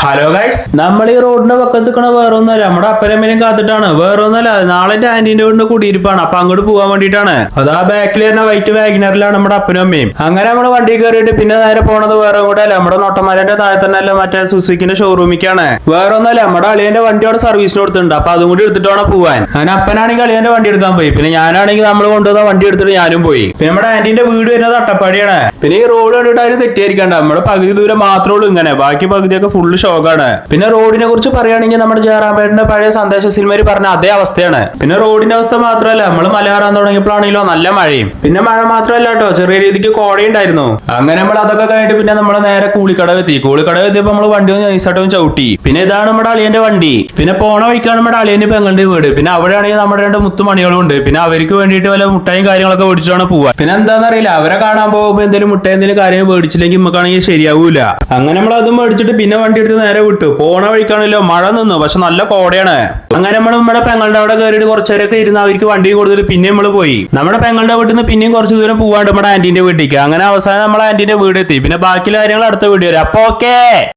Hello guys നമ്മൾ ഈ റോഡിന്റെ പക്കത്ത് നിൽക്കണ വേറെ ഒന്നല്ല നമ്മുടെ അപ്പനമ്മേനും കാത്തിട്ടാണ്. വേറെ ഒന്നല്ല നാളെ എന്റെ ആന്റിന്റെ വീടിന്റെ കുടിയിരിപ്പാണ്. അപ്പൊ അങ്ങോട്ട് പോകാൻ വേണ്ടിയിട്ടാണ്. അതാ ബാക്കിൽ തന്നെ വൈറ്റ് വാഗനറിലാണ് നമ്മുടെ അപ്പനും അമ്മയും അങ്ങനെ നമ്മൾ വണ്ടി കയറിയിട്ട് പിന്നെ നേരെ പോണത് വേറെ കൂടെ അല്ല നമ്മുടെ നൊട്ടമാരന്റെ താഴെ തന്നെ അല്ല മറ്റേ സുസുക്കിന്റെ ഷോറൂമിക്കാണ് വേറെ ഒന്നല്ല നമ്മുടെ അളിയന്റെ വണ്ടി അവിടെ സർവീസിന് കൊടുത്തിട്ടുണ്ട്. അപ്പൊ അതും കൂടി എടുത്തിട്ട് വേണം പോവാൻ. അങ്ങനെ അപ്പനാണെങ്കിൽ അളിയന്റെ വണ്ടി എടുക്കാൻ പോയി. പിന്നെ ഞാനാണെങ്കിൽ നമ്മൾ കൊണ്ടുവന്ന വണ്ടി എടുത്തിട്ട് ഞാനും പോയി. പിന്നെ നമ്മുടെ ആന്റിന്റെ വീട് വരുന്നത് അട്ടപ്പാടിയാണ്. പിന്നെ ഈ റോഡ് കണ്ടിട്ട് അതിന് തെറ്റിയായിരിക്കണ്ട നമ്മുടെ പകുതി ദൂരം മാത്രമേ ഉള്ളൂ ഇങ്ങനെ. ബാക്കി പകുതിയൊക്കെ ഫുള്ള് ഷോക്കാണ് പിന്നെ റോഡിനെ കുറിച്ച് പറയുകയാണെങ്കിൽ നമ്മുടെ ജയറാമേട്ടന്റെ പഴയ സന്ദേശ സിനിമയിൽ പറഞ്ഞ അതേ അവസ്ഥയാണ്. പിന്നെ റോഡിന്റെ അവസ്ഥ മാത്രമല്ല നമ്മൾ മലയാളം തുടങ്ങിയപ്പോഴാണെങ്കിലോ നല്ല മഴയും. പിന്നെ മഴ മാത്രമല്ല കേട്ടോ ചെറിയ രീതിക്ക് കോടയുണ്ടായിരുന്നു അങ്ങനെ നമ്മൾ അതൊക്കെ കഴിഞ്ഞിട്ട് പിന്നെ നമ്മൾ നേരെ കൂളിക്കടവ് എത്തി. കൂളിക്കടവ് എത്തിയപ്പോൾ നമ്മൾ വണ്ടി ഒന്ന് നൈസായിട്ടും ചവിട്ടി. പിന്നെ ഇതാണ് നമ്മുടെ അളിയന്റെ വണ്ടി. പിന്നെ പോണ വഴിക്കാണ് നമ്മുടെ അളിയന്റെ പെങ്ങളുടെ വീട്. പിന്നെ അവിടെയാണെങ്കിൽ നമ്മുടെ രണ്ട് മുത്തുമണികളും ഉണ്ട്. പിന്നെ അവർക്ക് വേണ്ടിയിട്ട് വല്ല മുട്ടായും കാര്യങ്ങളൊക്കെ മേടിച്ചിട്ടാണ് പോവാ. പിന്നെ എന്താണെന്നറിയില്ല അവരെ കാണാൻ പോകുമ്പോൾ എന്തെങ്കിലും മുട്ട എന്തെങ്കിലും കാര്യം മേടിച്ചില്ലെങ്കിൽ നമുക്കാണെങ്കിൽ ശരിയാവൂല. അങ്ങനെ നമ്മൾ അതും മേടിച്ചിട്ട് പിന്നെ വണ്ടി എടുത്ത് നേരെ വിട്ടു. പോണ വഴിക്കാണല്ലോ മഴ നിന്നു. പക്ഷെ നല്ല കോടയാണ്. അങ്ങനെ നമ്മൾ നമ്മുടെ പെങ്ങളുടെ അവിടെ കയറിയിട്ട് കുറച്ചേരൊക്കെ ഇരുന്ന് അവർക്ക് വണ്ടി കൊടുത്തിട്ട് പിന്നെ നമ്മൾ പോയി. നമ്മുടെ പെങ്ങളുടെ വീട്ടിൽ നിന്ന് പിന്നെയും കുറച്ച് ദൂരം പോവാണ്ട് നമ്മുടെ ആന്റിന്റെ വീട്ടിലേക്ക്. അങ്ങനെ അവസാനം നമ്മൾ ആന്റിന്റെ വീട് എത്തി പിന്നെ ബാക്കി കാര്യങ്ങൾ അടുത്ത വീഡിയോ വരും. അപ്പൊ ഓക്കേ.